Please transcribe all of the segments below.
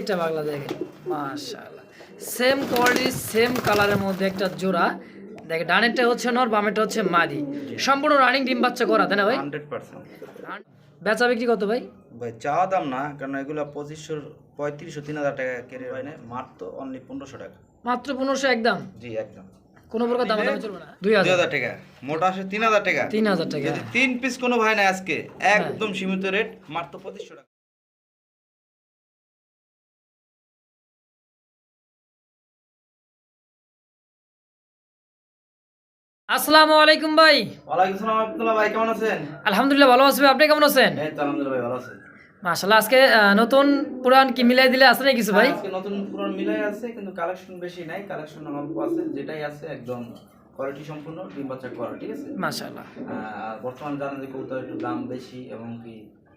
একটা বাংলা দেখেন মাশাআল্লাহ সেম কোয়ালিটি সেম কালারের মধ্যে একটা জোড়া। দেখে ডানেরটা হচ্ছে নর বামেরটা হচ্ছে মাদি। সম্পূর্ণ রানিং ডিম বাচ্চা করা তাই না ভাই? Hundred percent. বেচা বিক্রি কত ভাই? ভাই চাওয়া দাম না কারণ এগুলো পঁচিশশো পঁয়ত্রিশশো তিন হাজার টাকা কেড়ে হয় না। মাত্র অনলি পনেরোশো টাকা। মাত্র পনেরোশো একদম? জি একদম। কোনো প্রকার দাম দাম চলবে না। দুই দুই হাজার হাজার টাকা। মোটা আসে তিন হাজার টাকা। তিন হাজার টাকা। যদি তিন পিস কোনো ভাই না আজকে একদম সীমিত রেট মাত্র পঁচিশশো টাকা। আসসালামু আলাইকুম ভাই। ওয়ালাইকুম সালাম আব্দুল্লাহ ভাই কেমন আছেন? আলহামদুলিল্লাহ ভালো আছি আপনি কেমন আছেন? এই তো আলহামদুলিল্লাহ ভাই ভালো আছে। মাশাআল্লাহ আজকে নতুন পুরান কি মিলাই দিলে আসলে কিছু ভাই? আজকে নতুন পুরো মিলাই আছে কিন্তু কালেকশন বেশি নাই কালেকশন অল্প আছে যেটাই আছে একদম কোয়ালিটি সম্পূর্ণ ডিম বাচ্চা করা ঠিক আছে? মাশাআল্লাহ। আর বর্তমান জানেন যে কবুতর একটু দাম বেশি এবং কি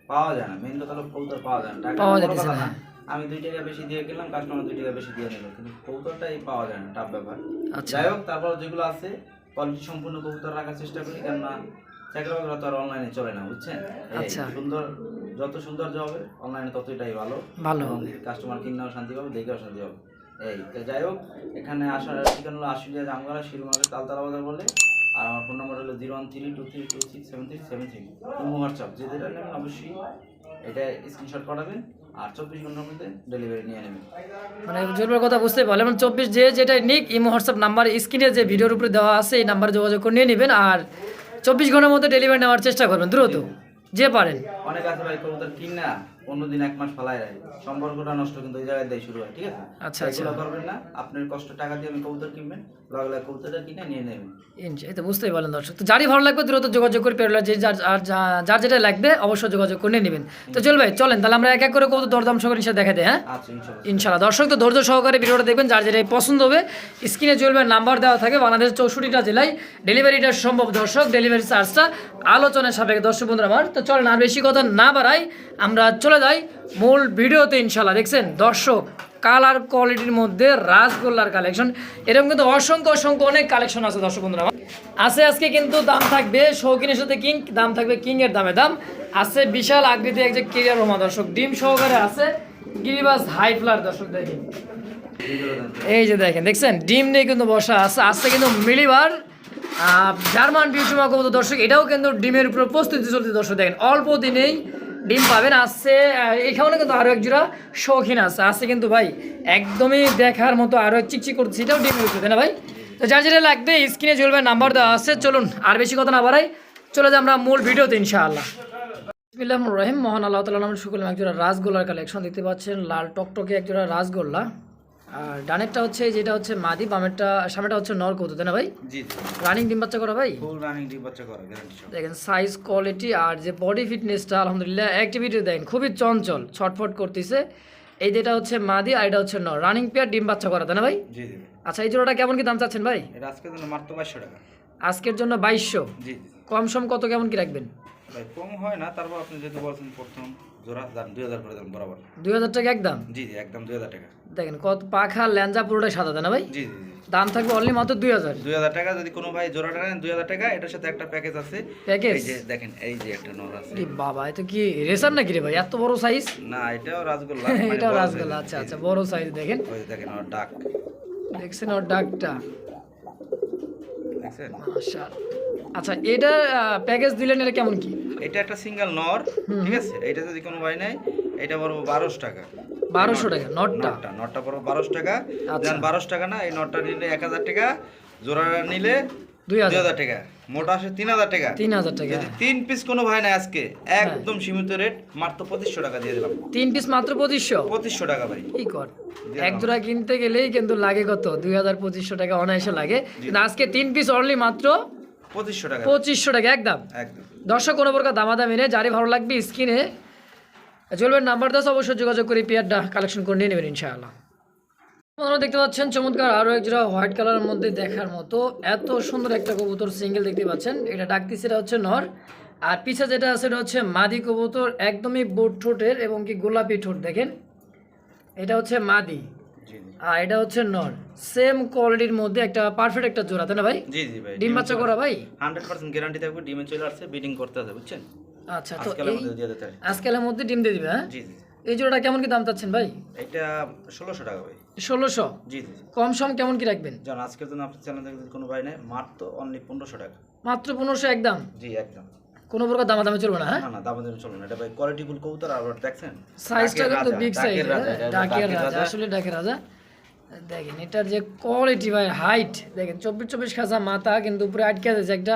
পাওয়া যায় না মেন কথা হলো কবুতর পাওয়া যায় না। টাকা পাওয়া কথা না। আমি দুই টাকা বেশি দিয়ে গেলাম কাস্টমার দুই টাকা বেশি দিয়ে নিল কিন্তু কবুতরটাই পাওয়া যায় না টাফ ব্যাপার। আচ্ছা। যাই হোক তারপর যেগুলো আছে কোয়ালিটি সম্পূর্ণ কবুতর রাখার চেষ্টা করি কেননা চাকরিবাকরা তো আর অনলাইনে চলে না বুঝছেন? আচ্ছা। সুন্দর যত সুন্দর হবে অনলাইনে ততটাই ভালো। ভালো। কাস্টমার কিনেও শান্তি পাবে দেখেও শান্তি পাবে। এই তো যাই হোক এখানে আসার ঠিকানা হলো আশুলিয়া জামগড়া শিরুমার্কেট তালতলা বাজার বলে। আর আমার ফোন নম্বর হলো zero one three two three two six seven three seven three WhatsApp যেটা নেবেন অবশ্যই এটা স্ক্রিনশট করাবেন আর চব্বিশ ঘণ্টার মধ্যে ডেলিভারি নিয়ে নেবেন মানে কথা বুঝতে মানে চব্বিশ যে যেটা নিক ইমো হোয়াটসঅ্যাপ নাম্বার স্ক্রিনে যে ভিডিওর উপরে দেওয়া আছে এই নাম্বারে যোগাযোগ করে নিয়ে নেবেন। আর চব্বিশ ঘণ্টার মধ্যে ডেলিভারি নেওয়ার চেষ্টা করবেন দ্রুত। যে পারেন। অনেক আছে ভাই কবুতর কিন না অন্য দিন এক মাস ফালাই রাখে সম্পর্কটা নষ্ট কিন্তু ওই জায়গায় দিয়ে শুরু হয় ঠিক আছে? আচ্ছা, আচ্ছা। এগুলো করবেন না আপনার কষ্ট টাকা দিয়ে আমি কবুতর কিনবেন লাগলে কবুতরটা কিনে নিয়ে নেবেন। তো বুঝতেই পারলেন দর্শক। তো যারই ভালো লাগবে দ্রুত যোগাযোগ করে পেরোলা যে যার আর যার যেটা লাগবে অবশ্যই যোগাযোগ করে নেবেন। তো চল ভাই চলেন তাহলে আমরা এক এক করে কত দরদাম সহকারে দেখা দেয় হ্যাঁ? আচ্ছা ইনশাল্লাহ ইনশাল্লাহ দর্শক তো ধৈর্য সহকারে ভিডিওটা দেখবেন যার যেটাই পছন্দ হবে স্ক্রিনে চলবে নাম্বার দেওয়া থাকে বাংলাদেশের চৌষট্টিটা জেলায় ডেলিভারিটা সম্ভব। দর্শক ডেলিভারি চার্জটা আলোচনার সাপেক্ষে। দর্শক বন্ধুরা আমার তো চলেন আর বেশি কথা না বাড়াই আমরা চলে যাই মূল ভিডিওতে ইনশাল্লাহ দেখছেন? দর্শক, কালার কোয়ালিটির মধ্যে রাসগোল্লার কালেকশন। এরকম কিন্তু অসংখ্য অসংখ্য অনেক কালেকশন আছে দর্শক বন্ধুরা। আছে আজকে কিন্তু দাম থাকবে শৌখিনের সাথে কিং, দাম থাকবে কিং এর দামে দাম। আছে বিশাল আকৃতি এক যে কেরিয়ার রোমা দর্শক, ডিম সহকারে আছে গিরিবাস হাই ফ্লার দর্শক দেখেন। এই যে দেখেন, দেখছেন? ডিম নিয়ে কিন্তু বসা আছে আসছে কিন্তু মিলিবার জার্মান বিউটিমা কবুতর দর্শক, এটাও কিন্তু ডিমের উপরে প্রস্তুতি চলছে দর্শক দেখেন। অল্প দিনেই ডিম পাবেন আসছে এখানে কিন্তু আরও এক জোড়া শৌখিন আছে আছে কিন্তু ভাই, একদমই দেখার মতো আরও চিকচি করছে এটাও ডিম তাই না ভাই? তো যার যেটা লাগবে, স্ক্রিনে চলবে নাম্বার দেওয়া আছে, চলুন আর বেশি কথা না বাড়াই, চলে যাই আমরা মূল ভিডিওতে, ইনশাআল্লাহ। রহিম, মোহন আল্লাহ তালা নামের শুকুল একজোড়া রাসগোল্লার কালেকশন দেখতে পাচ্ছেন, লাল টকটকে একজোড়া রাসগোল্লা। আর ডানেরটা হচ্ছে যেটা হচ্ছে মাদি বামেরটা সামনেটা হচ্ছে নর কৌতুক তাই না ভাই? জি রানিং ডিম বাচ্চা করা ভাই? ফুল রানিং ডিম বাচ্চা করা গ্যারান্টি দেখেন সাইজ কোয়ালিটি আর যে বডি ফিটনেসটা আলহামদুলিল্লাহ অ্যাক্টিভিটি দেখেন খুবই চঞ্চল ছটফট করতেছে। এই যেটা হচ্ছে মাদি আর এটা হচ্ছে নর। রানিং পেয়ার ডিম বাচ্চা করা তাই না ভাই? জি জি আচ্ছা এই জোড়াটা কেমন কি দাম চাচ্ছেন ভাই? এটা আজকের জন্য মাত্র পাঁচশো টাকা। আজকের জন্য বাইশশো। জি জি। কম সম কত কেমন কি রাখবেন? ভাই কম হয় না তারপর আপনি যেহেতু বলছেন প্রথম। জোড়া দাম দুই হাজার করে দেন বরাবর। দুই হাজার টাকা একদম? জি জি একদম দুই হাজার টাকা। দেখেন কত পাখা ল্যাঞ্জা পুরোটাই সাদা তাই না ভাই? জি জি জি। দাম থাকবে অনলি মাত্র দুই হাজার। দুই হাজার টাকা যদি কোনো ভাই নেন দুই হাজার টাকা এটার সাথে একটা প্যাকেজ আছে। প্যাকেজ এই যে দেখেন এই যে একটা নর আছে। কি বাবা এটা কি রেসার নাকি রে ভাই? এত বড় সাইজ না এটাও রাসগোল্লা। মানে এটাও বড় রাসগোল্লা আচ্ছা আচ্ছা বড় সাইজ দেখেন। ওই দেখেন ডাক দেখছেন ওর ডাকটা দেখছেন? আচ্ছা এটা প্যাকেজ দিলেন এটা কেমন কি? এটা একটা সিঙ্গেল নর ঠিক আছে? এটা যদি কোনো ভাই নেয় এটা পড়ব বারোশো টাকা। বারোশো টাকা নটটা? নটটা নটটা পড়ব বারোশো টাকা। আচ্ছা। দেন বারোশো টাকা না এই নটটা নিলে এক হাজার টাকা জোড়া নিলে দুই হাজার। টাকা। মোটা আসে তিন হাজার টাকা। তিন হাজার টাকা। তিন পিস কোনো ভাই না আজকে একদম সীমিত রেট মাত্র পঁচিশশো টাকা দিয়ে দিলাম। তিন পিস মাত্র পঁচিশশো? পঁচিশশো টাকা ভাই। কি কর? এক জোড়া কিনতে গেলেই কিন্তু লাগে কত? দুই হাজার পঁচিশশো টাকা অনায়াসে লাগে। কিন্তু আজকে তিন পিস অনলি মাত্র পঁচিশশো টাকা। পঁচিশশো টাকা একদম। একদম। দর্শক কোনো প্রকার দামাদামি নেই যারই ভালো লাগবে স্ক্রিনে চলবেন নাম্বার দশ অবশ্যই যোগাযোগ করে পেয়ারটা কালেকশন করে নিয়ে নেবেন ইনশাআল্লাহ। আপনারা দেখতে পাচ্ছেন চমৎকার আরও এক জোড়া হোয়াইট কালারের মধ্যে দেখার মতো এত সুন্দর একটা কবুতর সিঙ্গেল দেখতে পাচ্ছেন। এটা ডাকতিছে এটা হচ্ছে নর। আর পিছে যেটা আছে এটা হচ্ছে মাদি কবুতর একদমই বোট ঠোঁটের এবং কি গোলাপি ঠোঁট দেখেন। এটা হচ্ছে মাদি। আর এটা হচ্ছে নর। সেম কোয়ালিটির মধ্যে একটা পারফেক্ট একটা জোড়া তাই না ভাই? জি জি ভাই ডিম বাচ্চা করা ভাই? হান্ড্রেড পার্সেন্ট গ্যারান্টি থাকবে ডিমে চলে আসছে বিডিং করতে হবে বুঝছেন? আচ্ছা তো আজকালের মধ্যে ডিম দিয়ে দিবে হ্যাঁ? জি জি। এই জোড়াটা কেমন কি দাম চাচ্ছেন ভাই? এটা ষোলোশো টাকা ভাই। ষোলোশো? জি জি কম সম কেমন কি রাখবেন? যেমন আজকের জন্য আপনার চ্যানেল থেকে কোনো ভাই নেয় মাত্র অনলি পনেরোশো টাকা। মাত্র পনেরোশো একদম? জি একদম। কোনো প্রকার দামাদামি চলবে না হ্যাঁ? না না দাম দেবেন চলুন এটা ভাই কোয়ালিটি ফুল কবুতর আর দেখছেন? সাইজটা কিন্তু বিগ সাইজ ডাকের রাজা, ডাকের রাজা। আসলে ডাকের রাজা। দেখেন এটার যে কোয়ালিটি ভাই হাইট দেখেন চব্বিশ চব্বিশ খাসা মাথা কিন্তু উপরে আটকে আছে একটা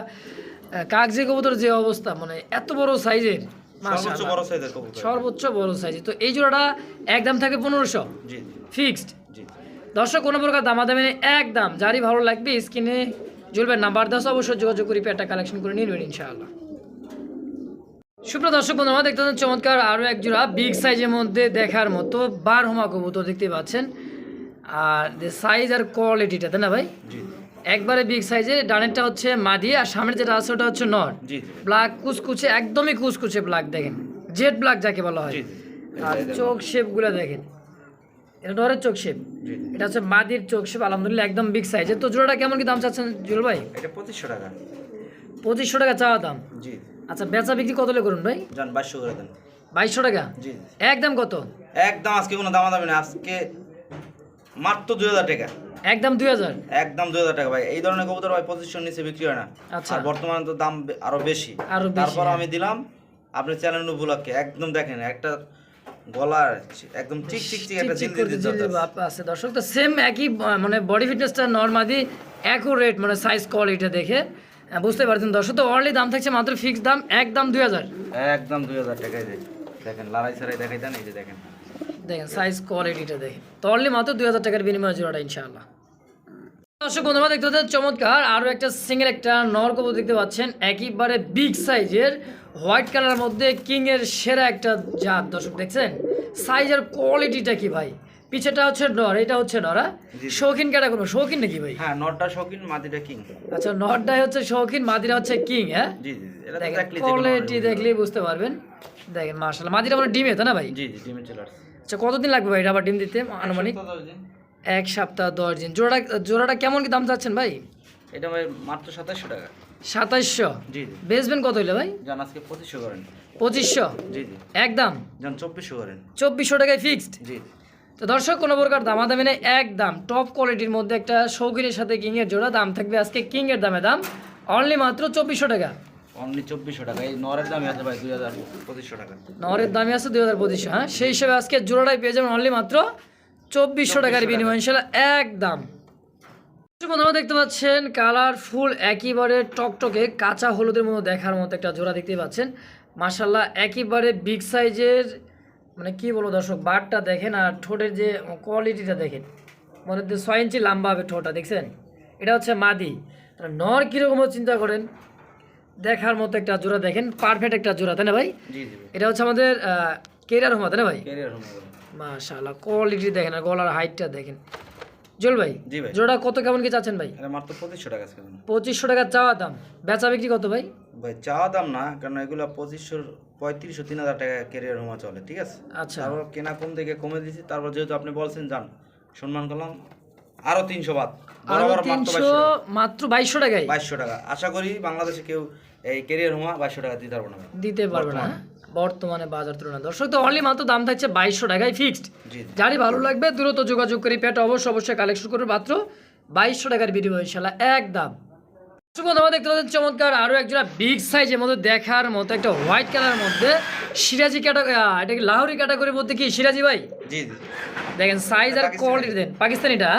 কাগজি কবুতর যে অবস্থা মানে এত বড় সাইজের সর্বোচ্চ বড় সাইজের কবুতর। সর্বোচ্চ বড় সাইজ তো এই জোড়াটা একদম থাকে পনেরোশো। ফিক্সড জি। দর্শক কোনো প্রকার দামাদামি নেই একদম। যারই ভালো লাগবে স্ক্রিনে জ্বলবে নাম্বার দাস অবশ্যই যোগাযোগ করে পেয়ারটা কালেকশন করে নিয়ে নেবেন ইনশাআল্লাহ। সুপ্রিয় দর্শক বন্ধু দেখতে পাচ্ছেন চমৎকার আরও এক জোড়া বিগ সাইজের মধ্যে দেখার মতো বার হোমা কবুতর দেখতে পাচ্ছেন। আর সাইজ আর কোয়ালিটিটা তাই না ভাই? জি। একবারে বিগ সাইজের ডানেরটা হচ্ছে মাদি আর সামনের যেটা আছে ওটা হচ্ছে নর। ব্ল্যাক কুচকুচে একদমই কুচকুচে ব্ল্যাক দেখেন। জেড ব্ল্যাক যাকে বলা হয়। আর চোখ শেপগুলো দেখেন। এটা নরের চোখ শেপ এটা হচ্ছে মাদির চোখ শেপ আলহামদুলিল্লাহ একদম বিগ সাইজের তো জোড়াটা কেমন কি দাম চাচ্ছেন জুল ভাই? এটা পঁচিশশো টাকা। পঁচিশশো টাকা চাওয়া দাম। জি। আচ্ছা বেচা বিক্রি কত করুন ভাই? যান বাইশশো করে দেন। বাইশশো টাকা? জি। একদম কত? একদম আজকে কোনো দামাদামি না আজকে মাত্র দুই হাজার টাকা। একদম দুই হাজার? একদম দুই হাজার টাকা ভাই। এই ধরনের কবুতর ভাই পঁচিশশোর নিচে বিক্রি হয় না। আচ্ছা। আর বর্তমানে তো দাম আরও বেশি। আরও তারপর হ্যাঁ। আমি দিলাম আপনি চ্যানেল উপলক্ষে একদম দেখেন একটা গলার একদম চিক চিক চিক একটা আছে। দর্শক তো সেম একই মানে বডি ফিটনেসটা নর্মালি অ্যাকুরেট মানে সাইজ কোয়ালিটি দেখে। বুঝতে পারছেন দর্শক তো অনলি দাম থাকছে মাত্র ফিক্স দাম একদম দুই হাজার। একদম দুই হাজার টাকায় দেখেন লড়াই সারাই দেখাই দেন এই যে দেখেন। দেখেন সাইজ কোয়ালিটিটা দেখেন। তো অনলি মাত্র দুই হাজার টাকার বিনিময়ে জোড়াটা ইনশাআল্লাহ। দর্শক বন্ধুরা দেখতে পাচ্ছেন চমৎকার। আরও একটা সিঙ্গেল একটা নর কবুতর দেখতে পাচ্ছেন। একইবারে বিগ সাইজের হোয়াইট কালারের মধ্যে কিংয়ের সেরা একটা জাত দর্শক দেখছেন? সাইজ আর কোয়ালিটিটা কি ভাই? পিছেটা হচ্ছে নর এটা হচ্ছে নরা জি। শৌখিন ক্যাটাগরি শৌখিন নাকি ভাই? হ্যাঁ নটটা শৌখিন মাটিটা কিং। আচ্ছা নরটাই হচ্ছে শৌখিন মাদিরা হচ্ছে কিং হ্যাঁ? জি জি। এটা তো দেখলে কোয়ালিটি দেখলেই বুঝতে পারবেন। দেখেন মার্শাল্লাহ মাদিরা মানে ডিমে তাই না ভাই? জি জি ডিমে চলে আচ্ছা কতদিন লাগবে ভাই এটা আবার ডিম দিতে আনুমানিক। এক সপ্তাহ দশ দিন। জোড়াটা জোড়াটা কেমন কি দাম চাচ্ছেন ভাই? এটা ভাই মাত্র সাতাশশো টাকা। সাতাইশশো জি জি। বেচবেন কত হইলে ভাই? যান আজকে পঁচিশশো করেন। পঁচিশশো? জি জি। একদম? যান চব্বিশশো করেন। চব্বিশশো টাকায় ফিক্সড জি। তো দর্শক কোনো প্রকার দামাদামি নেই একদম টপ কোয়ালিটির মধ্যে একটা শৌখিনের সাথে কিংয়ের জোড়া দাম থাকবে আজকে কিংয়ের দামে। দাম অনলি মাত্র চব্বিশশো টাকা। অনলি চব্বিশশো টাকা এই নরের দামই আছে ভাই দুই হাজার পঁচিশশো টাকা। নরের দামে আছে দুই হাজার পঁচিশশো হ্যাঁ? সেই হিসেবে আজকে জোড়াটাই পেয়ে যাবেন অনলি মাত্র চব্বিশশো টাকার বিনিময় ইনশাল্লাহ একদম বন্ধুরা দেখতে পাচ্ছেন কালারফুল একেবারে টকটকে কাঁচা হলুদের মতো দেখার মতো একটা জোড়া দেখতে পাচ্ছেন। মাসাল্লাহ একেবারে বিগ সাইজের মানে কি বলব দর্শক বারটা দেখেন আর ঠোঁটের যে কোয়ালিটিটা দেখেন মনে হচ্ছে ছয় ইঞ্চি লম্বা হবে ঠোঁটটা দেখছেন? এটা হচ্ছে মাদি। নর কীরকম চিন্তা করেন দেখার মতো একটা জোড়া দেখেন পারফেক্ট একটা জোড়া তাই না ভাই? এটা হচ্ছে আমাদের কেরিয়ার হোমা তাই না ভাই? মাশাআল্লাহ কোয়ালিটি দেখেন আর গলার হাইটটা দেখেন। জল ভাই জোড়া কত কেমন কি চাচ্ছেন ভাই? মাত্র পঁচিশশো টাকা পঁচিশশো টাকা চাওয়া দাম। বেচা বিক্রি কত ভাই? ভাই চাওয়া দাম না কারণ এগুলো পঁচিশশো পঁয়ত্রিশশো তিন হাজার টাকা ক্যারিয়ার হোমা চলে ঠিক আছে? আচ্ছা। তারপর কেনা কম থেকে কমে দিয়েছি তারপর যেহেতু আপনি বলছেন যান সম্মান করলাম আরও তিনশো বাদ মাত্র বাইশশো টাকায় বাইশশো টাকা। আশা করি বাংলাদেশে কেউ এই ক্যারিয়ার হোমা বাইশশো টাকা দিতে পারব না দিতে পারবে না হ্যাঁ? বর্তমানে। বাজার তুলনা। দর্শক তো অনলি মাত্র দাম থাকছে বাইশশো টাকায় ফিক্সড যারই ভালো লাগবে দ্রুত যোগাযোগ করে পেটা অবশ্যই অবশ্যই কালেকশন করবে মাত্র বাইশশো টাকার বিনিময় ইনশাল্লাহ এক দাম। আমরা দেখতে পাচ্ছেন চমৎকার আরও একজোড়া বিগ সাইজের মধ্যে দেখার মতো একটা হোয়াইট কালারের মধ্যে সিরাজি ক্যাটাগরি এটা কি লাহোরি ক্যাটাগরির মধ্যে কি সিরাজি ভাই? জি দেখেন সাইজ আর কোয়ালিটি দেন। পাকিস্তানিটা?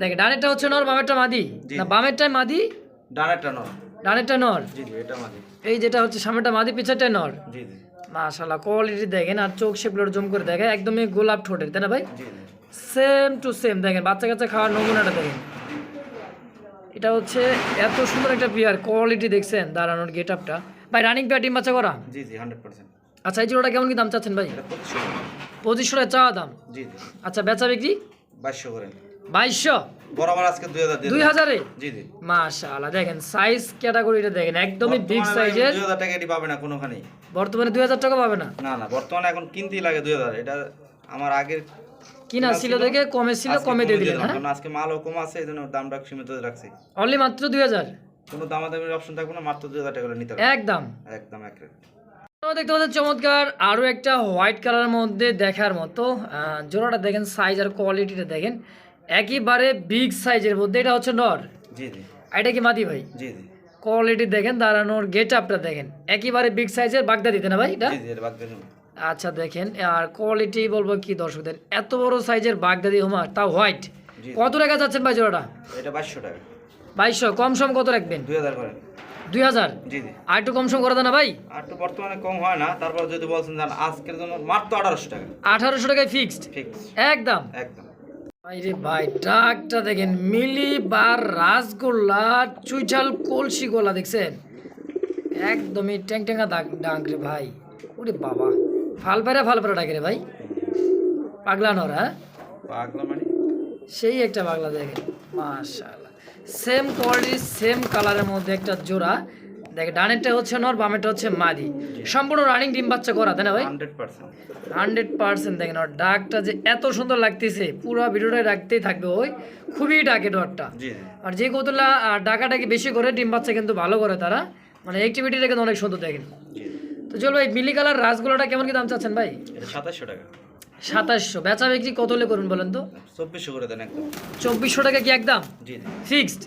দেখেন ডানেরটা হচ্ছে নর বামেরটা মাদি? না বামেরটাই মাদি? ডানেরটা নয় ডানেরটা নর? এই যেটা হচ্ছে সামনেটা মাদি পিছারটাই নর? মাশাল্লাহ কোয়ালিটি দেখেন আর চোখ শেপগুলো জম করে দেখেন একদমই গোলাপ ঠোঁটের তাই না ভাই? সেম টু সেম দেখেন বাচ্চা কাচ্চা খাওয়ার নমুনাটা দেখেন। এটা হচ্ছে এত সুন্দর একটা পেয়ার কোয়ালিটি দেখছেন দাঁড়ানোর গেট আপটা ভাই রানিং পেয়ার টিম বাচ্চা করা? জি জি হান্ড্রেড পার্সেন্ট আচ্ছা এই জোড়াটা কেমন কি দাম চাচ্ছেন ভাই? পঁচিশশো টাকা। চাওয়া দাম? জি জি। আচ্ছা বেচা বিক্রি? বাইশশো করেন বাইশশো? বরাবর আজকে দুই হাজার দুই হাজারে? জি জি। মাশাআল্লাহ দেখেন সাইজ ক্যাটাগরিটা দেখেন একদমই বিগ বর্তমানে সাইজের দুই হাজার টাকা এটি পাবে না কোনোখানেই। বর্তমানে দুই হাজার টাকা পাবে না? না না বর্তমানে এখন কিনতেই লাগে দুই হাজার। এটা আমার আগের কিনা ছিল দেখে কমে ছিল কমে দিয়ে দিলেন হ্যাঁ? আজকে মালও কম আছে এই জন্য দামটা সীমিত রাখছি। অনলি মাত্র দুই হাজার? কোনো দামাদামির অপশন থাকবে না মাত্র দুই হাজার টাকা করে নিতে হবে। একদম। একদম এক রেট। দেখতে পাচ্ছেন চমৎকার আরও একটা হোয়াইট কালারের মধ্যে দেখার মতো জোড়াটা দেখেন সাইজ আর কোয়ালিটিটা দেখেন একেবারে বিগ সাইজের মধ্যে। এটা হচ্ছে নর। জি জি। এটা কি মাদি ভাই? জি জি। কোয়ালিটি দেখেন দাঁড়ানোর গেট আপটা দেখেন একেবারে বিগ সাইজের বাগদা দিতে না ভাই এটা? জি জি আচ্ছা দেখেন আর কোয়ালিটি বলব কি দর্শকদের? এত বড় সাইজের বাগদাদি হোমার তাও হোয়াইট কত টাকা যাচ্ছেন ভাই জোড়াটা? এটা বাইশশো টাকা। বাইশশো কম সম কত রাখবেন? দুই হাজার করেন দুই হাজার? জি জি। আর একটু কম সম করে দেন না ভাই? আর তো বর্তমানে কম হয় না তারপর যদি বলছেন জান আজকের জন্য মাত্র আঠারোশো টাকা। আঠারোশো টাকায় ফিক্সড ফিক্স একদম? একদম। ভাই ভাই ডাকটা দেখেন মিলি বার রাসগোল্লা চুইঝাল কলসি গোলা দেখছেন? একদমই ট্যাং ট্যাঙ্গা দাগ ডাক রে ভাই। ওরে বাবা। ফাল পেরা ফাল পেরা ডাকে রে ভাই। পাগলা নরা। পাগলা মানে? সেই একটা বাংলা দেখেন মাশাআল্লাহ। সেম কোয়ালিটি সেম কালারের মধ্যে একটা জোড়া। দেখে ডানেরটা হচ্ছে নর বামেরটা হচ্ছে মাদি। সম্পূর্ণ রানিং ডিম বাচ্চা করা তাই না ভাই? Hundred percent. দেখেন ওর ডাকটা যে এত সুন্দর লাগতেছে পুরো ভিডিওটা রাখতেই থাকবে ওই। খুবই ডাকে ডরটা আর যে কতলা ডাকাটাকে বেশি করে ডিম বাচ্চা কিন্তু ভালো করে তারা। মানে অ্যাক্টিভিটিটা কিন্তু অনেক সুন্দর দেখেন। তো চলো ভাই মিলি কালার রাসগোলাটা কেমন কি দাম চাচ্ছেন ভাই? এটা সাতাশশো টাকা। সাতাশশো। বেচা বিক্রি কত হলে করুন বলেন তো? চব্বিশশো করে দেন একদম। চব্বিশশো টাকা কি একদম? জি জি। ফিক্সড?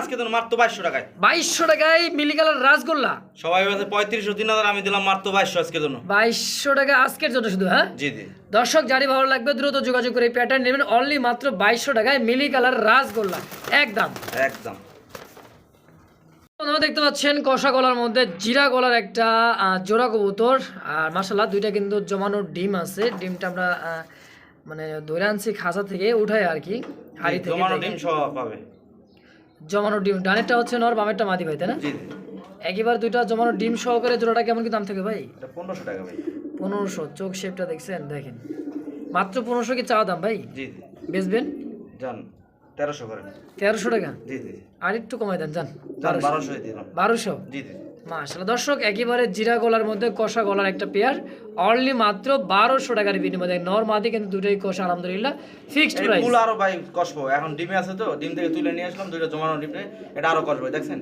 আজকে মাত্র বাইশশো টাকায়। বাইশশো টাকায় মিলি কালার রাসগোল্লা? সবাই বলছে পঁয়ত্রিশশো তিন হাজার আমি দিলাম মাত্র বাইশশো জন্য। বাইশশো টাকা আজকের জন্য শুধু হ্যাঁ? জি জি। দর্শক জারি ভালো লাগবে দ্রুত যোগাযোগ করে প্যাটার্ন নেবেন। অনলি মাত্র বাইশশো টাকায় মিলি কালার রাসগোল্লা। একদম। একদম। দেখতে পাচ্ছেন কষা গলার মধ্যে জিরা গলার একটা জোড়া কবুতর। আর মাসাল্লাহ দুইটা কিন্তু জমানোর ডিম আছে। ডিমটা আমরা মানে ধরে আনছি খাঁচা থেকে উঠাই আর কি হাড়ি থেকে জমানো ডিম পাবে। জমানো ডিম ডানেরটা হচ্ছে নর বামেরটা মাদি ভাই তাই না? জি। দুইটা জমানো ডিম সহকারে জোড়াটা কেমন কি দাম থাকে ভাই? পনেরোশো টাকা ভাই। পনেরোশো চোখ শেপটা দেখছেন দেখেন। মাত্র পনেরোশো কি চাওয়া দাম ভাই? বেচবেন? যান। তেরোশো করেন তেরোশো টাকা? জি জি। আর একটু কমাই দেন যান যান বারোশো। বারোশো? জি জি। মাশাল্লাহ দর্শক একেবারে জিরা গলার মধ্যে কষা গলার একটা পেয়ার। অনলি মাত্র বারোশো টাকার বিনিময়ে নর মাদি কিন্তু দুটোই কষা আলহামদুলিল্লাহ। ফিক্সড প্রাইস ফুল আরও ভাই কষবো। এখন ডিমে আছে তো ডিম থেকে তুলে নিয়ে আসলাম জমানো ডিমে এটা আরও কষবো দেখছেন?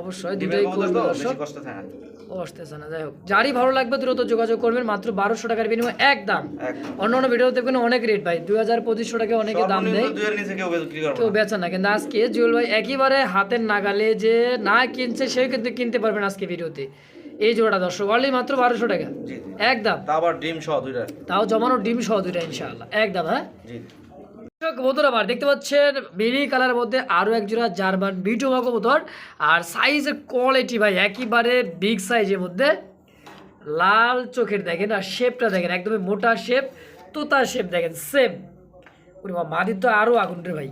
অবশ্যই দুটোই কবুতর দর্শক। কষ্ট থাকে না যাই হোক। যারই ভালো লাগবে দ্রুত যোগাযোগ করবেন মাত্র বারোশো টাকার বিনিময়ে একদম একদম। অন্য অন্য ভিডিও দেখবেন অনেক রেট ভাই দুই হাজার পঁচিশশো টাকা অনেকে দাম দেয়। কেউ। বেচে না। কিন্তু আজকে জুয়েল ভাই একেবারে হাতের নাগালে যে না কিনছে সেও কিন্তু কিনতে পারবেন আজকে ভিডিওতে এই জোড়াটা দর্শক অনলি মাত্র বারোশো টাকা। একদম তা ডিম সহ দুইটা। তাও জমানো ডিম সহ দুইটা ইনশাআল্লাহ। একদম হ্যাঁ? দর্শক বন্ধুরা আবার দেখতে পাচ্ছেন বেরি কালার মধ্যে আরও এক জোড়া জার্মান বিটুমা কবুতর। আর সাইজের কোয়ালিটি ভাই একেবারে বিগ সাইজের মধ্যে। লাল চোখের দেখেন আর শেপটা দেখেন একদমই মোটা শেপ তোতা শেপ দেখেন সেম ওরে বাবা মাদির তো আরও আগুন রে ভাই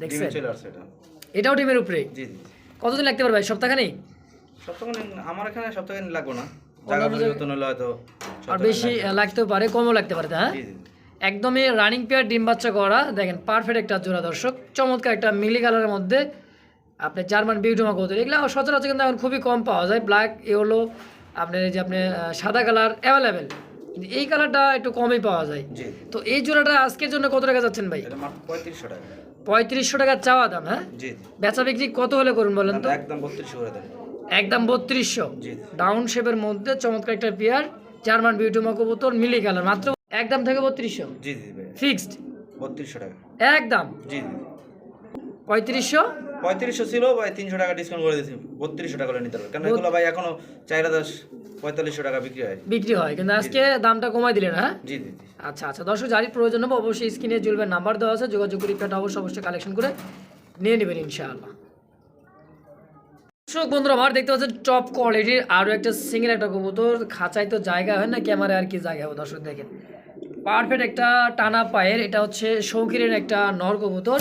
দেখছেন? এটাও ডিমের উপরে? কতদিন লাগতে পারে ভাই? সপ্তাহখানি সপ্তাহে আমার এখানে সপ্তাহে লাগবো না। আর বেশি লাগতেও পারে কমও লাগতে পারে হ্যাঁ একদমই রানিং পেয়ার ডিম বাচ্চা করা। দেখেন পারফেক্ট একটা জোড়া দর্শক। চমৎকার একটা মিলি কালারের মধ্যে আপনি জার্মান বিউটিমা কৌতুক এগুলো সচরাচর কিন্তু এখন খুবই কম পাওয়া যায়। ব্ল্যাক ইয়েলো আপনার এই যে আপনি সাদা কালার অ্যাভেলেবেল এই কালারটা একটু কমই পাওয়া যায়। তো এই জোড়াটা আজকের জন্য কত টাকা যাচ্ছেন ভাই? পঁয়ত্রিশশো টাকা। পঁয়ত্রিশশো টাকা চাওয়া দাম হ্যাঁ? বেচা বিক্রি কত হলে করুন বলেন তো? একদম বত্রিশশো করে দেন। একদম বত্রিশশো। ডাউন শেপের মধ্যে চমৎকার একটা পেয়ার জার্মান বিউটিমা কবুতর মিলি কালার মাত্র একদম থেকে বত্রিশশো? জি জি ভাই ফিক্সড? বত্রিশশো টাকা। একদম? জি জি। পঁয়ত্রিশশো? পঁয়ত্রিশশো ছিল ভাই তিনশো টাকা ডিসকাউন্ট করে দিয়েছি। বত্রিশশো টাকা নিতে হবে। কারণ এগুলো ভাই এখনও চার হাজার পঁয়তাল্লিশশো টাকা বিক্রি হয়। বিক্রি হয় কিন্তু আজকে দামটা কমাই দিলেন হ্যাঁ? জি জি জি। আচ্ছা আচ্ছা। দর্শক যারই প্রয়োজন হবে অবশ্যই স্ক্রিনে জুলবের নাম্বার দেওয়া আছে। যোগাযোগ করে পেটা অবশ্যই অবশ্যই কালেকশন করে নিয়ে নেবেন ইনশাআল্লাহ। দর্শক বন্ধুরা আমার দেখতে পাচ্ছেন টপ কোয়ালিটির আরও একটা সিঙ্গেল একটা কবুতর। খাঁচায় তো জায়গা হয় না ক্যামেরায় আর কি জায়গা হবে দর্শক দেখেন। পারফেক্ট একটা টানা পায়ের এটা হচ্ছে শৌকিরের একটা নর কবুতর।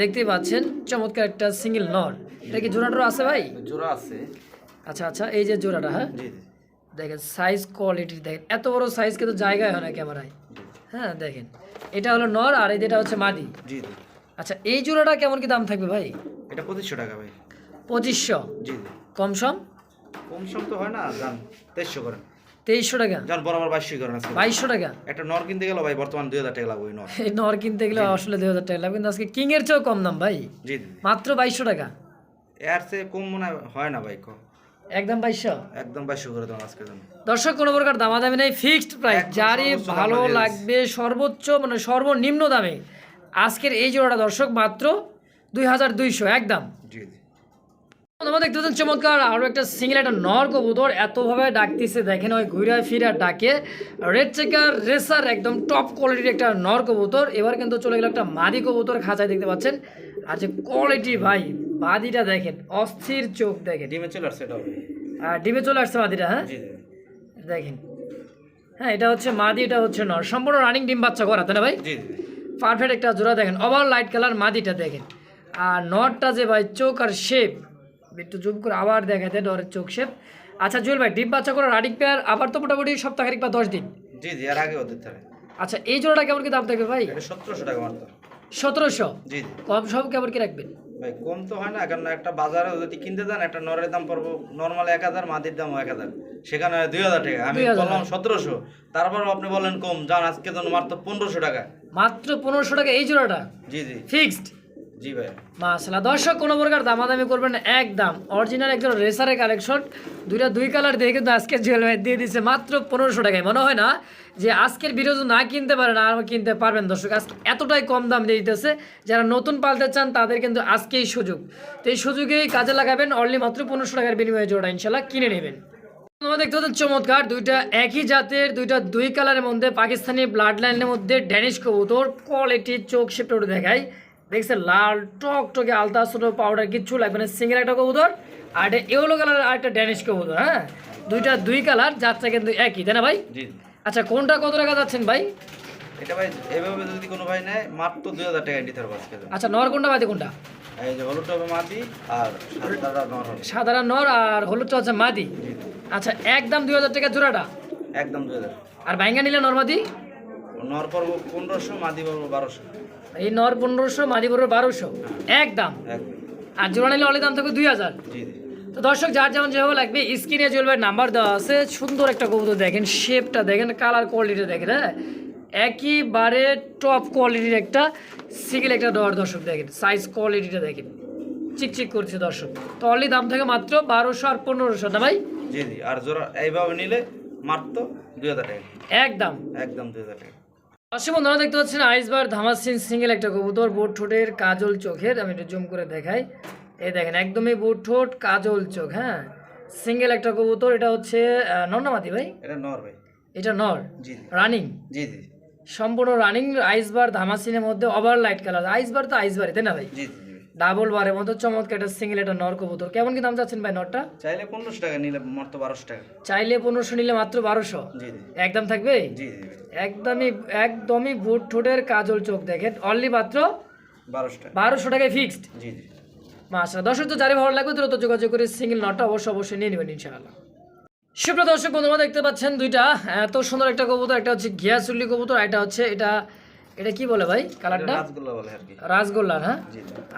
দেখতেই পাচ্ছেন চমৎকার একটা সিঙ্গেল নর। এটা কি জোড়াটোর আছে ভাই? জোড়া আছে। আচ্ছা আচ্ছা এই যে জোড়াটা হ্যাঁ? দেখেন সাইজ কোয়ালিটি দেখেন এত বড় সাইজ কিন্তু জায়গায় হয় না ক্যামেরায়। হ্যাঁ দেখেন এটা হলো নর আর এই যেটা হচ্ছে মাদি। জি। আচ্ছা এই জোড়াটা কেমন কি দাম থাকবে ভাই? এটা পঁচিশশো টাকা ভাই। পঁচিশশো। জি। কম সম? কম সম তো হয় না যান তেইশশো করেন তেইশশো টাকা? যান বরাবর বাইশশো করেন বাইশশো টাকা? একটা নর কিনতে গেল ভাই বর্তমান দুই হাজার টাকা লাগবে ওই নর। এই নর কিনতে গেলে আসলে দুই হাজার টাকা লাগবে কিন্তু আজকে কিং এর চেয়েও কম দাম ভাই। জি মাত্র বাইশশো টাকা? এর চেয়ে কম মনে হয়- না ভাই ক। একদম বাইশশো? একদম বাইশশো করে আজকের জন্য দর্শক কোনো প্রকার দামাদামি নেই ফিক্সড প্রাইস যারই ভালো লাগবে সর্বোচ্চ মানে সর্বনিম্ন দামে। আজকের এই জোড়াটা দর্শক মাত্র দুই হাজার দুইশো একদম। তোমরা দেখতে পাচ্ছেন চমৎকার আরও একটা সিঙ্গেল একটা নর কবুতর। এতভাবে ডাকতেছে দেখেন ওই ঘুরা ফিরা ডাকে। রেড চেকার রেসার একদম টপ কোয়ালিটির একটা নর কবুতর। এবার কিন্তু চলে গেল একটা মাদি কবুতর খাঁচায় দেখতে পাচ্ছেন। আর যে কোয়ালিটি ভাই বাদিটা দেখেন অস্থির চোখ দেখেন। ডিমে চলে আসছে আর ডিমে চলে আসছে মাদিটা হ্যাঁ? দেখেন। হ্যাঁ এটা হচ্ছে মাদি এটা হচ্ছে নর। সম্পূর্ণ রানিং ডিম বাচ্চা করা তাই না ভাই? পারফেক্ট একটা জোড়া দেখেন। ওভার লাইট কালার মাদিটা দেখেন। আর নটটা যে ভাই চোখ আর শেপ একটু জুম করে আবার দেখাতে ডরের চোখ শেপ আচ্ছা জুয়েল ভাই ডিম বাচ্চা করে রানিং পেয়ার আবার তো মোটামুটি সপ্তাহের বা দশ দিন? জি জি আর আগে দিতে হবে। আচ্ছা এই জোড়াটা কেমন কি দাম থাকবে ভাই? সতেরোশো টাকা মাত্র। সতেরোশো? জি কম সব কেমন কি রাখবেন? ভাই কম তো হয় না কারণ একটা বাজারে যদি কিনতে যান একটা নরের দাম পড়ব নর্মাল এক হাজার মাদির দাম এক হাজার। সেখানে দুই হাজার টাকা। আমি বললাম সতেরোশো। তারপর আপনি বলেন কম। যান আজকে জন্য মাত্র পনেরোশো টাকা। মাত্র পনেরোশো টাকা এই জোড়াটা? জি জি। ফিক্সড জি ভাই। মাসালা দর্শক, কোনো প্রকার দামাদামি করবেন একদম। অরিজিনাল রেসারের কালেকশন দুইটা দুই কালার দিয়ে কিন্তু আজকে দিয়ে মাত্র পনেরোশো টাকায়। মনে হয় না যে আজকের ভিডিও না কিনতে পারেন আর কিনতে পারবেন দর্শক। আজকে এতটাই কম দাম দিয়ে দিতেছে। যারা নতুন পাল্টে চান, তাদের কিন্তু আজকেই সুযোগ। তো এই সুযোগেই কাজে লাগাবেন অনলি মাত্র পনেরোশো টাকার বিনিময়ে জোড়া ইনশাল্লাহ কিনে নেবেন। দেখতে চমৎকার, দুইটা একই জাতের, দুইটা দুই কালারের মধ্যে পাকিস্তানি ব্লাড লাইনের মধ্যে ড্যানিশ কবুতর। কোয়ালিটি চোখ শেপটা দেখায় দেখছে লাল টক টকে আলতা ছোট পাউডার কিচ্ছু লাগবে না। সিঙ্গেল একটা কবুতর আর এটা ইয়েলো কালার আর একটা ড্যানিশ কবুতর হ্যাঁ? দুইটা দুই কালার যাচ্ছে কিন্তু একই তাই না ভাই? আচ্ছা কোনটা কত টাকা যাচ্ছেন ভাই? এটা ভাই এভাবে যদি কোনো ভাই নেয় মাত্র দুই হাজার টাকা নিতে পারব আজকে। আচ্ছা নর কোনটা বাদে কোনটা? এই যে হলুদ হবে মাটি আর সাদাটা নর নর আর হলুদটা হচ্ছে মাদি? আচ্ছা একদম দুই হাজার টাকা জোড়াটা? একদম দুই হাজার। আর বাইঙ্গা নিলে নরমাদি নর পড়ব পনেরোশো মাদি পড়ব বারোশো। এই নর পনেরোশো মাদি পড়বে বারোশো। এক দাম। আর জোড়া নিলে অলি দাম থাকবে দুই হাজার। তো দর্শক যার যেমন যেভাবে লাগবে স্ক্রিনে চলবে নাম্বার দেওয়া আছে। সুন্দর একটা কবুতর দেখেন শেপটা দেখেন কালার কোয়ালিটি দেখেন হ্যাঁ। একইবারে টপ কোয়ালিটির একটা সিঙ্গেল একটা ডর দর্শক দেখেন সাইজ কোয়ালিটিটা দেখেন। চিকচিক করছে দর্শক। তো অনলি দাম থাকে মাত্র বারোশো আর পনেরোশো না ভাই? জি জি। আর জোড়া এইভাবে নিলে মাত্র দুই হাজার টাকা। একদম একদম দুই হাজার টাকা। দর্শক বন্ধুরা দেখতে পাচ্ছেন আইসবার ধামাসিন সিঙ্গেল একটা কবুতর বোট ঠোঁটের কাজল চোখের। আমি একটু জুম করে দেখাই। এই দেখেন একদমই বোট ঠোঁট কাজল চোখ হ্যাঁ? সিঙ্গেল একটা কবুতর এটা হচ্ছে নন্নামাতি ভাই? এটা নর ভাই। এটা নর? রানিং? জি জি সম্পূর্ণ রানিং আইসবার ধামাসিনের মধ্যে ওভার লাইট কালার আইসবার তো আইসবারই তাই না ভাই? জি জি। ডাবল বারের মতো চমৎকার একটা সিঙ্গেল একটা নর কবুতর। কেমন কি দাম চাচ্ছেন ভাই নরটা? চাইলে পনেরোশো টাকা নিলে মাত্র বারোশো টাকা। চাইলে পনেরোশো নিলে মাত্র বারোশো? একদম থাকবে? একদমই একদমই বুট ঠোঁটের কাজল চোখ দেখেন। অনলি মাত্র বারোশো টাকা। বারোশো টাকায় ফিক্সড জি জি। মাসা দর্শক তো যারে ভালো লাগবে দ্রুত যোগাযোগ করে সিঙ্গেল নটটা অবশ্যই অবশ্যই নিয়ে নেবেন ইনশাআল্লাহ। সুপ্রিয় দর্শক বন্ধুরা দেখতে পাচ্ছেন দুইটা এত সুন্দর একটা কবুতর একটা হচ্ছে ঘিয়াচুল্লি কবুতর এটা হচ্ছে এটা এটা কি বলে ভাই? কালারটা? রাজগোল্লা বলে আর কি। রাসগোল্লার হ্যাঁ?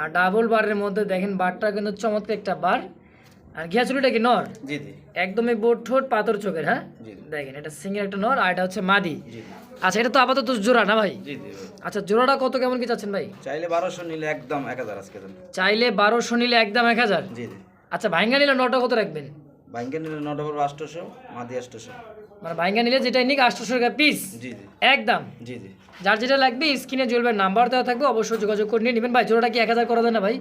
আর ডাবল বারের মধ্যে দেখেন বারটা কিন্তু চমৎকার একটা বার আর ঘিয়াচুলিটা কি নর? জি জি। একদমই বোট ঠোঁট পাথর চোখের হ্যাঁ? দেখেন এটা সিঙ্গেল একটা নর আর এটা হচ্ছে মাদি। আচ্ছা এটা তো আপাতত জোড়া না ভাই? জি জি আচ্ছা জোড়াটা কত কেমন কি চাচ্ছেন ভাই? চাইলে বারোশো নিলে একদম এক হাজার আজকে। চাইলে বারোশো নিলে একদম এক হাজার? জি জি। আচ্ছা ভাইঙ্গা নিলে নটা কত রাখবেন? ব্যাংকে নিলে নটা পড়ব আটশোশো মাদি আটশোশো মানে ভাইঙ্গা নিলে যেটা নিক আটশোশো টাকা পিস জি জি। একদম। জি জি। যার যেটা লাগবে স্ক্রিনে জ্বলবে নাম্বার দেওয়া থাকবে অবশ্যই যোগাযোগ করে নিয়ে নেবেন। ভাই জোড়াটা কি এক হাজার করা যায় না ভাই?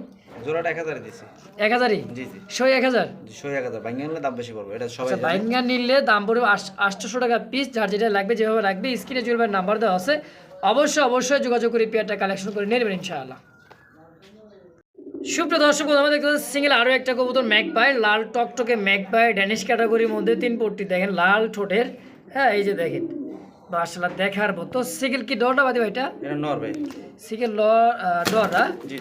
জোড়াটা এক হাজারে দিছি। এক হাজারই? জি জি। সই এক হাজার? সই এক হাজার। ব্যাংকে নিলে দাম বেশি পড়বে। এটা সবাই ভাইঙ্গা নিলে দাম পড়বে আটশোশো টাকা পিস যার যেটা লাগবে যেভাবে লাগবে স্ক্রিনে জ্বলবে নাম্বার দেওয়া আছে। অবশ্যই অবশ্যই যোগাযোগ করে পেয়ারটা কালেকশন করে নিয়ে নেবেন ইনশাআল্লাহ। সুপ্রিয় দর্শক আমরা দেখতে সিঙ্গেল আরও একটা কবুতর ম্যাকপাই লাল টকটকে ম্যাকপাই ড্যানিশ ক্যাটাগরির মধ্যে তিন পট্টি। দেখেন লাল ঠোঁটের হ্যাঁ এই যে দেখেন বাসলা দেখার মতো। সিঙ্গেল কি ডরটা বাদে ভাইটা এটা? নর ভাই। সিঙ্গেল ল ডর হ্যাঁ জি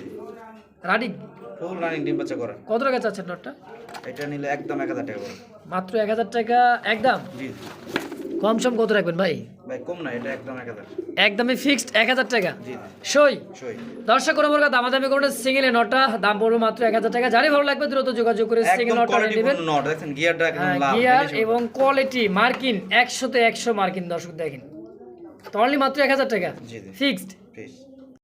রানিং ফুল রানিং ডিম বাচ্চা করা। কত টাকা চাচ্ছেন ডরটা এটা নিলে একদম এক হাজার টাকা মাত্র এক হাজার টাকা একদম? জি। কম সম কত রাখবেন ভাই? ভাই কম না এটা একদম এক হাজার। একদমই ফিক্সড এক হাজার টাকা? জি সই? সই। দর্শক কোনো প্রকার দামাদামি করে সিঙ্গেল নটা দাম পড়বে মাত্র এক হাজার টাকা। যারই ভালো লাগবে দ্রুত যোগাযোগ করে সিঙ্গেল নটা নেবেন। নট দেখেন গিয়ারটা একদম লাল গিয়ার এবং কোয়ালিটি মার্কিন একশোতে একশো মার্কিন দর্শক দেখেন। তো অনলি মাত্র এক হাজার টাকা। জি ফিক্সড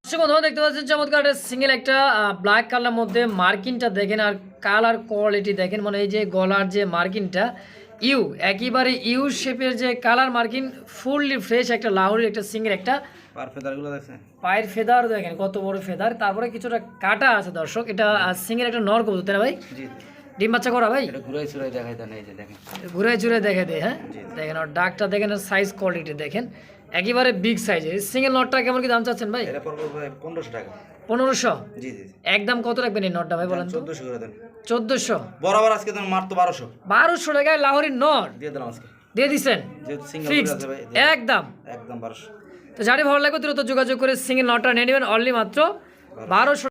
দর্শক বন্ধুরা দেখতে পাচ্ছেন চমৎকার সিঙ্গেল একটা ব্ল্যাক কালার মধ্যে মার্কিনটা দেখেন আর কালার কোয়ালিটি দেখেন মানে এই যে গলার যে মার্কিনটা ইউ একেবারে ইউ শেপের যে কালার মার্কিন ফুললি ফ্রেশ একটা লাহোরের একটা সিঙ্গেল একটা পার ফেদারগুলো দেখছেন পায়ের ফেদার দেখেন কত বড় ফেদার। তারপরে কিছুটা কাটা আছে দর্শক এটা সিঙ্গেল একটা নর কবুতর তাই ভাই? জি। ডিম বাচ্চা করা ভাই? এটা ঘুরাই চুরাই দেখাই দেন এই যে দেখেন। ঘুরে চুরে দেখে দে হ্যাঁ? দেখেন আর ডাকটা দেখেন আর সাইজ কোয়ালিটি দেখেন। একেবারে বিগ সাইজের সিঙ্গেল নটটা কেমন কি দাম চাচ্ছেন ভাই? এটা পড়বে ভাই পনেরোশো টাকা। পনেরোশো? জি জি একদম কত রাখবেন এই নটটা ভাই বলেন চোদ্দোশো করে দেন। চোদ্দোশো? বরাবর আজকে মার তো বারোশো। বারোশো টাকায় লাহোরের নট? দিয়ে দিলাম আজকে। দিয়ে দিচ্ছেন একদম একদম বারোশো। তো যারে ভালো লাগবে দ্রুত যোগাযোগ করে সিঙ্গেল নটটা নিয়ে নেবেন। অনলি মাত্র বারোশো